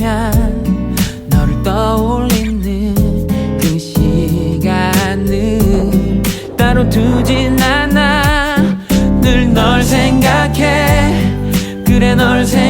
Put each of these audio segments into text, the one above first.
보면 너를 떠올리는 그 시간은 따로 두진 않아. 늘 널 생각해. 그래 널 생각해.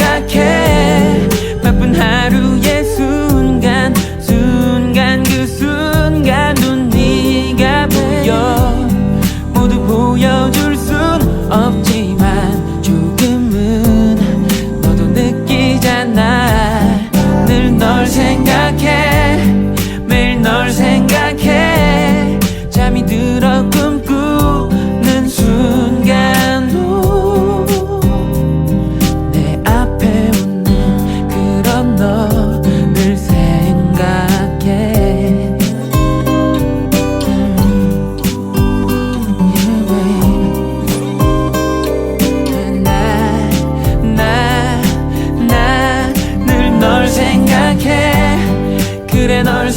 널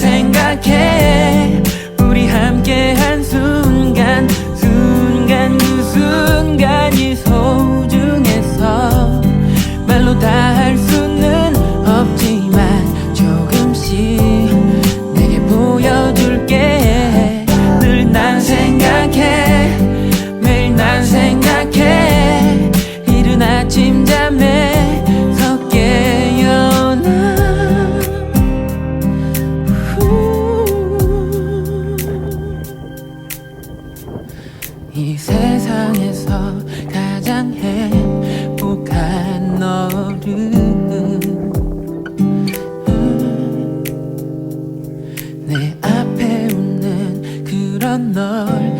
난 널